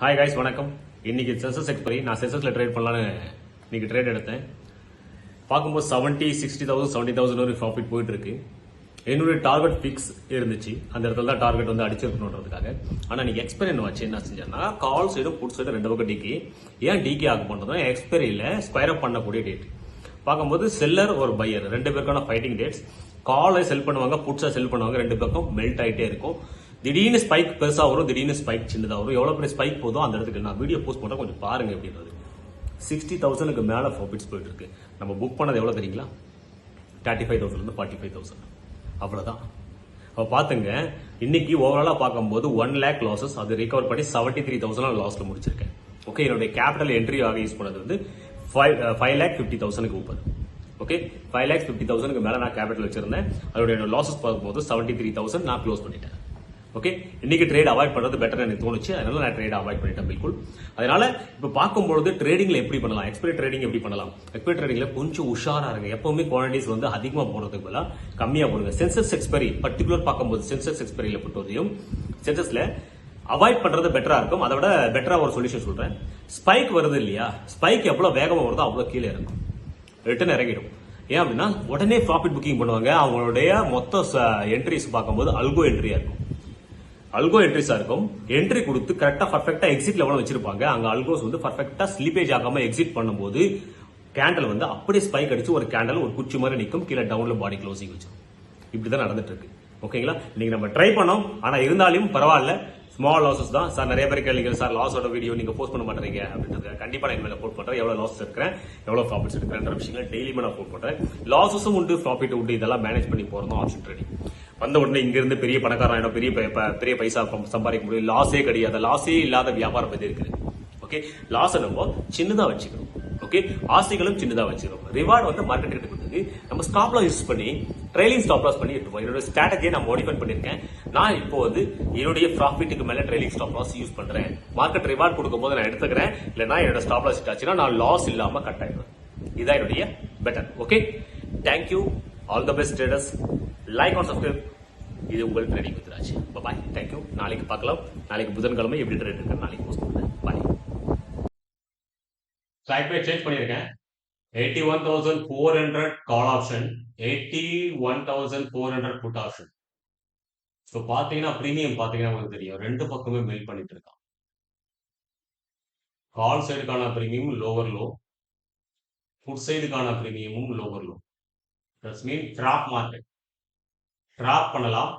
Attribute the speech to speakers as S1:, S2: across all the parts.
S1: Hi guys வணக்கம். இன்னைக்கு செசஸ் expiry நான் சென்சஸ்ல ட்ரேட் பண்ணலான்னு இன்னைக்கு ட்ரேட் எடுத்தேன். பார்க்கும்போது seventy sixty thousand seventy thousand ஒரு ப்ராஃபிட் போயிட்டு இருக்கு என்னுடைய டார்கெட் ஃபிக்ஸ் இருந்துச்சு. அந்த இடத்துல தான் டார்கெட் வந்து அடிச்சிருக்கணுன்றதுக்காக. ஆனால் நீங்கள் எக்ஸ்பெரி என்ன வச்சு என்ன செஞ்சேன்னா கால் சைடும் புட் சைடும் ரெண்டு பக்கம் டிக்கி ஏன் டிகே ஆக பண்ணுறதுனா எக்ஸ்பைரியில் ஸ்கொயர் அப் பண்ணக்கூடிய டேட் பார்க்கும்போது செல்லர் ஒரு பையர் ரெண்டு பேருக்கான ஃபைட்டிங் டேட்ஸ் காலை செல் பண்ணுவாங்க புட்ஸை செல் பண்ணுவாங்க ரெண்டு பக்கம் மெல்ட் ஆகிட்டே இருக்கும். திடீர்னு ஸ்பைக் பெருசாக வரும் திடீர்னு ஸ்பைக் சின்னதாக வரும். எவ்வளோ பெரிய ஸ்பைக் போதும் அந்த இடத்துக்கு நான் வீடியோ போஸ்ட் பண்ணுறேன் கொஞ்சம் பாருங்க அப்படின்றது சிக்ஸ்டி தௌசண்ட்க்கு மேலே ப்ராஃபிட்ஸ் போயிட்டு இருக்கு. நம்ம புக் பண்ணது எவ்வளோ தெரியுங்களா? தேர்ட்டி ஃபைவ் தௌசண்ட்லேருந்து ஃபார்ட்டி ஃபைவ் தௌசண்ட் அவ்வளோதான் அப்போ பார்த்துங்க இன்னைக்கு ஓவராலாக பார்க்கும்போது ஒன் லேக் லாசஸ் அது ரிகவர் பண்ணி செவன்டி த்ரீ தௌசண்ட் லாஸில் முடிச்சிருக்கேன். ஓகே என்னுடைய கேபிட்டல் என்ட்ரி ஆக யூஸ் பண்ணது வந்து ஃபைவ் ஃபைவ் லேக் ஃபிஃப்டி தௌசண்ட்க்கு ஊப்பது ஓகே ஃபைவ் லேக்ஸ் ஃபிஃப்டி தௌசண்ட்க்கு மேலே நான் கேபிட்டல் வச்சிருந்தேன். அதோட லாசஸ் பார்க்கும்போது செவன்ட்டி த்ரீ தௌசண்ட் நான் க்ளோஸ் பண்ணிட்டேன். ஓகே இன்னைக்கு ட்ரேட் அவாய்ட் பண்றது பெட்டர் எனக்கு தோணுச்சு. அதனால நான் ட்ரேட் அவாய்ட் பண்ணிட்டேன் பில்குல். அதனால இப்ப பார்க்கும்பொழுது ட்ரேடிங்ல எப்படி பண்ணலாம்? எக்ஸ்பெரி ட்ரேடிங் எப்படி பண்ணலாம்? எக்ஸ்பெரி ட்ரேடிங்ல கொஞ்சம் உஷாரா இருங்க. எப்பவுமே குவான்டிட்டிஸ் வந்து அதிகமா போடுறதுக்கு பதிலாக கம்மியா போடுங்க. சென்சஸ் எக்ஸ்பெரி பர்டிகுலர் பார்க்கும்போது சென்சஸ் எக்ஸ்பெரியில பொறுத்தவரையும் சென்சஸ்ல அவாய்ட் பண்றது பெட்டரா இருக்கும். அதை விட பெட்டரா ஒரு சொல்யூஷன் சொல்றேன். ஸ்பைக் வருது இல்லையா? ஸ்பைக் எவ்வளவு வேகமா வருதோ அவ்வளவு கீழே இருக்கும் ரிட்டர்ன் இறங்கிடும். ஏன் அப்படின்னா உடனே ப்ராஃபிட் புக்கிங் பண்ணுவாங்க. அவங்களுடைய மொத்த என்ட்ரிஸ் பார்க்கும்போது அல்கோ என்ட்ரியா இருக்கும். அல்கோ என்ட்ரிஸா இருக்கும். என்ட்ரி கொடுத்து கரெக்டா பர்ஃபெக்டா எக்ஸிட் லெவலில் வச்சிருப்பாங்க. அங்க அல்கோஸ் வந்து பர்ஃபெக்டா ஸ்லிப்பேஜ் ஆகாம எக்ஸிட் பண்ணும்போது கேண்டல் வந்து அப்படியே ஸ்பைக் அடிச்சு ஒரு கேண்டல் ஒரு குச்சி மாதிரி நிற்கும் கீழே டவுன்ல பாடி க்ளோசிங் வச்சு இப்படிதான் நடந்துட்டு இருக்கு ஓகேங்களா இன்னைக்கு நம்ம ட்ரை பண்ணோம். ஆனா இருந்தாலும் பரவாயில்ல. ஸ்மால் லாசஸ் தான். சார் நிறைய பேர் கேளுங்க சார் லாஸோட வீடியோ நீங்க போஸ்ட் பண்ண மாட்டீங்க அப்படின்றது கண்டிப்பா நான் மேல போட் பண்றேன். எவ்வளவு லாஸ் இருக்கிறேன் எவ்வளவு ப்ராஃபிட்ஸ் எடுக்கிறேன் விஷயங்கள் டெய்லியுமே நான் போட் பண்றேன். லாசஸும் உண்டு ப்ராஃபிட் உண்டு. இதெல்லாம் மேனேஜ் பண்ணி போறதும் ஆப்ஷன் ட்ரேடிங் வந்த உடனே இங்கிருந்து பெரிய பணக்காரன் பெரிய ப- பெரிய பைசா சம்பாதிக்க முடியும். லாஸே கிடையாது. லாஸே இல்லாத வியாபாரம் எது இருக்குது. ஓகே லாஸ் நம்ம சின்னதா வச்சுக்கணும். ஓகே ஆசைகளும் சின்னதா வச்சுக்கணும். ரிவார்டு வந்து மார்க்கெட் ரேட் கொடுத்தது நம்ம ஸ்டாப் லாஸ் யூஸ் பண்ணி ட்ரைலிங் ஸ்டாப் லாஸ் பண்ணி எடுத்துப்போம் என்னோட ஸ்ட்ராட்டஜியை நான் மாடிஃபை பண்ணிருக்கேன் நான் இப்போ வந்து என்னுடைய ப்ராஃபிட்டுக்கு மேல ட்ரைலிங் ஸ்டாப் லாஸ் யூஸ் பண்றேன். மார்க்கெட் ரிவார்ட் கொடுக்கும் போது நான் எடுத்துக்கிறேன். இல்லைனா என்னோட ஸ்டாப் லாஸ் ஆச்சுன்னா நான் லாஸ் இல்லாம கட் ஆயிடுவேன். இதான் என்னுடைய better okay thank you all the best traders like on subscribe இது உங்கள் trading with Raj bye thank you நாளைக்கு பார்க்கலாம். நாளைக்கு புதன்கிழமை எப்படி ட்ரேட் இருக்கு நாளைக்கு போஸ்ட் பண்ணுறேன். பாய் ஸ்ட்ரைக் ரேட் சேஞ்ச் பண்ணியிருக்கேன். Eighty one thousand four hundred call option eighty one thousand four hundred put option so பார்த்தீங்கன்னா ப்ரீமியம் பார்த்தீங்கன்னா உங்களுக்கு தெரியும். ரெண்டு பக்கமே மெயில் பண்ணிட்டு இருக்கான். கால் சைடுக்கான ப்ரீமியம் லோவர் லோ ஃபுட் சைடுக்கான ப்ரீமியமும் lower low that's mean drop market drop பண்ணலாம்.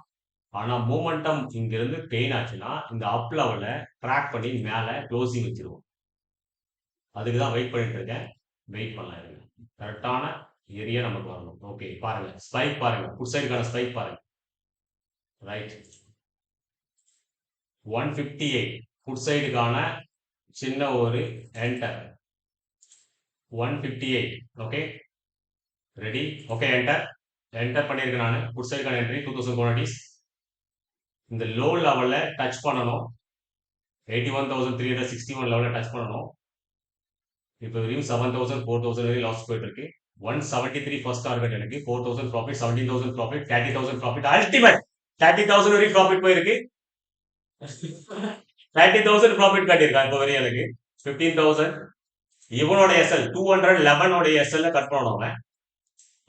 S1: ஆனால் மூமெண்டம் இங்கேருந்து பெயின் கெயின் ஆச்சுன்னா இந்த அப் லெவல ட்ராக் பண்ணி மேலே க்ளோசிங் வச்சிருவோம். அதுக்கு தான் வெயிட் பண்ணிட்டு இருக்கேன். வெயிட் பண்ணலாம் இருங்க கரெக்டான ஏரியா நமக்கு வரணும். ஓகே பாருங்க. ஸ்பைக் பாருங்க. குட் சைடுக்கான ஸ்பைக் பாருங்க. Right one fifty eight put சைடுக்கான சின்ன ஒரு enter one fifty eight okay ready okay enter enter பண்ணியிருக்கேன் நான். Put side entry two thousand qualities இந்த லோ லெவலில் டச் பண்ணணும். Eighty one thousand three hundred sixty one லெவலில் டச் பண்ணணும். இப்போ வரையும் செவன் தௌசண்ட் ஃபோர் தௌசண்ட் வரையும் லாஸ் போயிட்டு இருக்கு one seventy three first target எனக்கு. Four thousand profit seventeen thousand profit thirty thousand profit ultimate thirty thousand வரையும் ப்ராஃபிட் போயிருக்கு. தேர்ட்டி தௌசண்ட் ப்ராஃபிட் காட்டியிருக்கான் இப்போ வரையும் எனக்கு. ஃபிஃப்டீன் தௌசண்ட் இவனோட எஸ்எல் டூ ஹண்ட்ரட் லெவனோட எஸ்எல்ல கட் பண்ணணும் அவன்.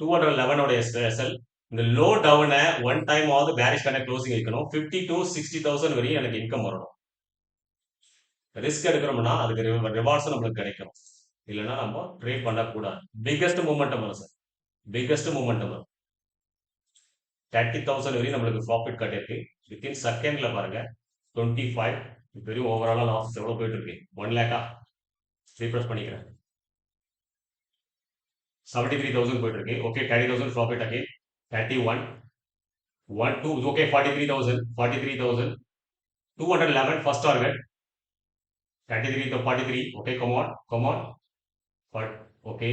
S1: டூ ஹண்ட்ரட் லெவனோட ஸ்பெஷல் இந்த லோ டவுனை ஒன் டைம் ஆகுது பேரிஷ்கான க்ளோசிங் வைக்கணும் ஃபிஃப்டி டு சிக்ஸ்டி தௌசண்ட் வரையும் எனக்கு இன்கம் வரணும். ரிஸ்க் எடுக்கிறோம்னா அதுக்கு ரிவார்ட்ஸும் நம்மளுக்கு கிடைக்கும். இல்லைன்னா நம்ம ட்ரேட் பண்ணக்கூடாது. பிக்கஸ்ட் மூமெண்டம் வரும் சார் பிக்கஸ்ட் மூமெண்டம் வரும். தேர்ட்டி தௌசண்ட் வரையும் நம்மளுக்கு ப்ராஃபிட் கட்டியிருக்கு. வித்தின் செகண்ட்ல பாருங்க. டுவெண்ட்டி ஃபைவ் வெறும் ஓவராலாக லாஸ் எவ்வளோ போயிட்டு இருக்கு ஒன் லேக்கா ரீப்ரெஸ் பண்ணிக்கிறேன். செவன்டி த்ரீ தௌசண்ட் போயிட்டு இருக்கு okay thirty thousand profit okay thirty one one two okay forty three thousand forty three thousand two hundred eleven first target thirty three forty three okay come on come on but okay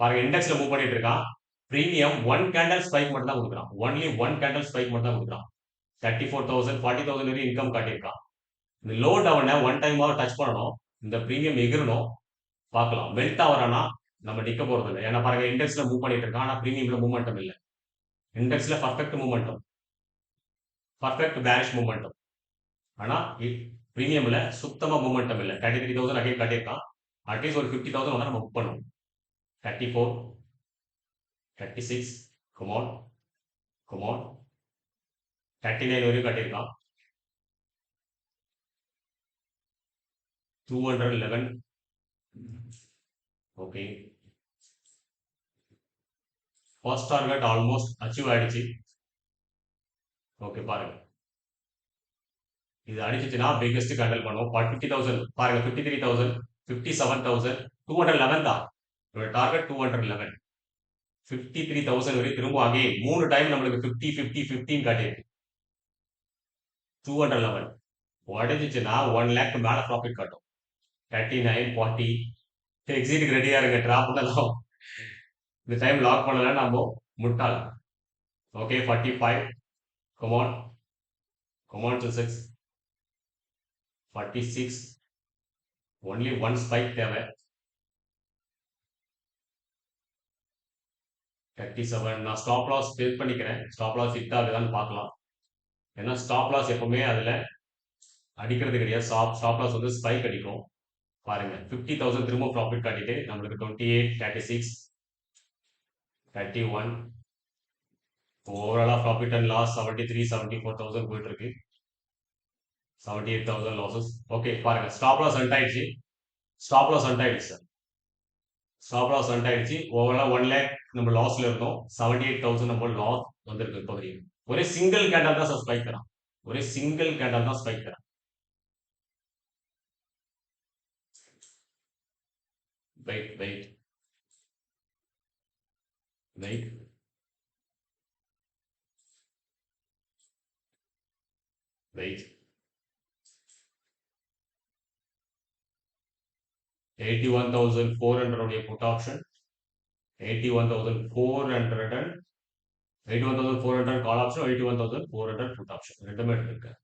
S1: பாருங்க இண்டெக்ஸ்ல move பண்ணிட்டு இருக்கான். Premium one candle spike மட்டும் தான் கொடுக்குறான். Only one candle spike மட்டும் தான் கொடுக்குறான். Thirty four thousand forty thousand வரையும் இன்கம் காட்டியிருக்கான். இந்த லோ டவுனை ஒன் டைம் டச் பண்ணணும். இந்த ப்ரீமியம் எகிரணும். பார்க்கலாம். மெல்ட் ஆகிறானா நம்ம நிற்க போறது இல்லை ஏன்னா பாருங்க இண்டெக்ஸ்ல மூவ் பண்ணிட்டு இருக்கோம். ஆனா ப்ரீமியம்ல மூவ்மெண்டம் இல்லை. இண்டெக்ஸ்ல perfect momentum perfect bearish momentum ஆனா ப்ரீமியம்ல சுத்தமா மூமெண்டம் இல்லை. தேர்ட்டி த்ரீ தௌசண்ட் அகைன் கட்டியிருக்கான் அட்லீஸ்ட் ஒரு ஃபிஃப்டி தௌசண்ட் வந்து நம்ம புக் பண்ணுவோம். Thirty four thirty six come on come on thirty nine வரையும் கட்டியிருக்கான். Two hundred eleven okay first target almost achieve ஆயிடுச்சு. ஓகே பாருங்க. இது அடிச்சிச்சுன்னா பிக்கெஸ்ட் கண்டல் பண்ணுவோம். ஃபிஃப்டி தௌசண்ட் பாருங்க fifty three thousand fifty seven thousand two hundred eleven தான். இதோட target two hundred eleven fifty three thousand வரை திரும்ப ஆகே மூணு டைம் நம்மளுக்கு ஃபிஃப்டி ஃபிஃப்டி ஃபிஃப்டின் காட்டியிருக்கு. டூ ஹண்ட்ரட் லெவன் உடஞ்சிச்சுன்னா ஒன் லேக் மேலே ப்ராஃபிட் காட்டும். தேர்ட்டி நைன் ஃபார்ட்டி எக்ஸிட்டுக்கு ரெடியாக இருக்க ட்ராப் பண்ணலாம். இந்த டைம் லாக் பண்ணல நம்ம முட்டாள்? Okay forty five come on come on to six forty six only one spike தேவை. தேர்ட்டி செவன் நான் ஸ்டாப் லாஸ் ஃபில் பண்ணிக்கிறேன். ஸ்டாப் லாஸ் ஹிட் ஆகுதான்னு பார்க்கலாம். ஏன்னா ஸ்டாப் லாஸ் எப்பவுமே அதில் அடிக்கிறது கிடையாது. ஸ்டாப் ஸ்டாப் லாஸ் வந்து ஸ்பைக் அடிக்கும். பாருங்க. ஃபிஃப்டி தௌசண்ட் திரும்ப ப்ராஃபிட் காட்டிட்டு நம்மளுக்கு twenty eight thirty six thirty one ஓவராலாக profit and loss seventy three seventy four thousand போயிட்டு இருக்கு seventy eight thousand losses okay பாருங்க ஸ்டாப் லாஸ் அண்ட் ஆயிடுச்சு ஸ்டாப் லாஸ் அண்ட் ஆயிடுச்சு சார் ஸ்டாப் லாஸ் அண்ட் ஆயிடுச்சு ஓவராலாக ஒன் லேக் நம்ம லாஸ்ல இருந்தோம். செவன்ட்டி எயிட் தௌசண்ட் நம்ம லாஸ் வந்திருக்கு இப்போ வரைக்கும் ஒரே சிங்கிள் கேண்டல் தான் சார் ஸ்பைக் தரான். ஒரே சிங்கிள் கேண்டல் தான் ஸ்பைக் தரான். Wait wait wait wait eighty one thousand four hundred put option eighty one thousand four hundred and eighty one thousand four hundred call option eighty one thousand four hundred put option ரெண்டுமே எடுத்திருக்கேன்